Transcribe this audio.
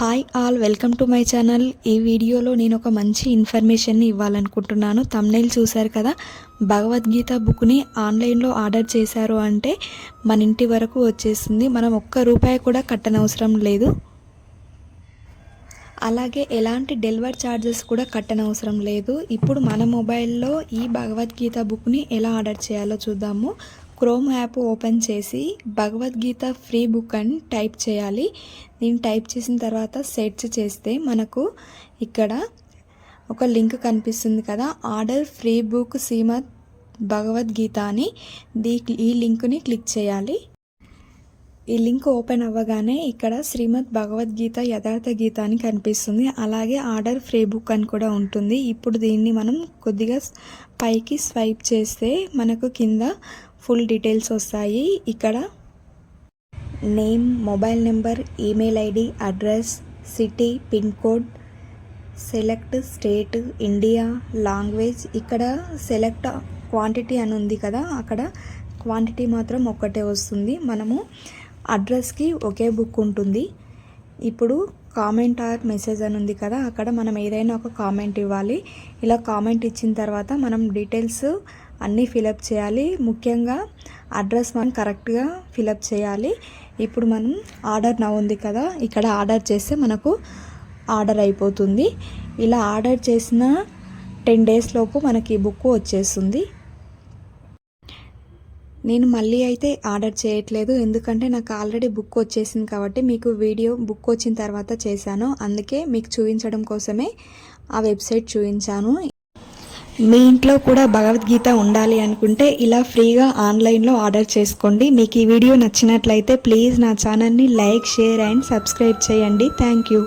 Hi all welcome to my channel ఈ వీడియోలో నేను ఒక మంచి ఇన్ఫర్మేషన్ని ఇవ్వాలనుకుంటున్నాను. తమ్నైల్ చూశారు కదా? భగవద్గీత బుక్ని ఆన్లైన్లో ఆర్డర్ చేశారు అంటే మన ఇంటి వరకు వచ్చేస్తుంది మనం ఒక్క రూపాయి కూడా కట్టనవసరం లేదు. అలాగే ఎలాంటి డెలివరీ ఛార్జెస్ కూడా కట్టనవసరం లేదు. ఇప్పుడు మన మొబైల్లో ఈ భగవద్గీత బుక్ని ఎలా ఆర్డర్ చేయాలో చూద్దాము. క్రోమ్ యాప్ ఓపెన్ చేసి భగవద్గీత ఫ్రీ బుక్ అని టైప్ చేయాలి. దీన్ని టైప్ చేసిన తర్వాత సెర్చ్ చేస్తే మనకు ఇక్కడ ఒక లింక్ కనిపిస్తుంది కదా. Order free book Srimad Bhagavad Gita అని. దీ ఈ లింక్ని క్లిక్ చేయాలి. ఈ లింక్ ఓపెన్ అవ్వగానే ఇక్కడ శ్రీమద్ భగవద్గీత యథార్థ గీత అని కనిపిస్తుంది. అలాగే ఆర్డర్ ఫ్రీ బుక్ అని కూడా ఉంటుంది. ఇప్పుడు దీన్ని మనం కొద్దిగా పైకి స్వైప్ చేస్తే మనకు కింద ఫుల్ డీటెయిల్స్ వస్తాయి. ఇక్కడ name mobile number email ID address city pin code select state India language. ఇక్కడ సెలెక్ట్ క్వాంటిటీ అని ఉంది కదా అక్కడ క్వాంటిటీ మాత్రం ఒక్కటే వస్తుంది. మనము అడ్రస్కి ఒకే బుక్ ఉంటుంది. ఇప్పుడు కామెంట్ ఆర్ మెసేజ్ అని ఉంది కదా అక్కడ మనం ఏదైనా ఒక కామెంట్ ఇవ్వాలి. ఇలా కామెంట్ ఇచ్చిన తర్వాత మనం డీటెయిల్స్ అన్నీ ఫిలప్ చేయాలి. ముఖ్యంగా అడ్రస్ మనం కరెక్ట్గా ఫిలప్ చేయాలి. ఇప్పుడు మనం ఆర్డర్ నా ఉంది కదా ఇక్కడ ఆర్డర్ చేస్తే మనకు ఆర్డర్ అయిపోతుంది. ఇలా ఆర్డర్ చేసిన టెన్ డేస్ లోపు మనకి బుక్ వచ్చేస్తుంది. నేను మళ్ళీ అయితే ఆర్డర్ చేయట్లేదు. ఎందుకంటే నాకు ఆల్రెడీ బుక్ వచ్చేసింది కాబట్టి మీకు వీడియో బుక్ వచ్చిన తర్వాత చేశాను. అందుకే మీకు చూపించడం కోసమే ఆ వెబ్సైట్ చూపించాను. మీ ఇంట్లో కూడా భగవద్గీత ఉండాలి అనుకుంటే ఇలా ఫ్రీగా ఆన్లైన్లో ఆర్డర్ చేసుకోండి. మీకు ఈ వీడియో నచ్చినట్లయితే ప్లీజ్ నా ఛానల్ని లైక్ షేర్ అండ్ సబ్స్క్రైబ్ చేయండి. Thank you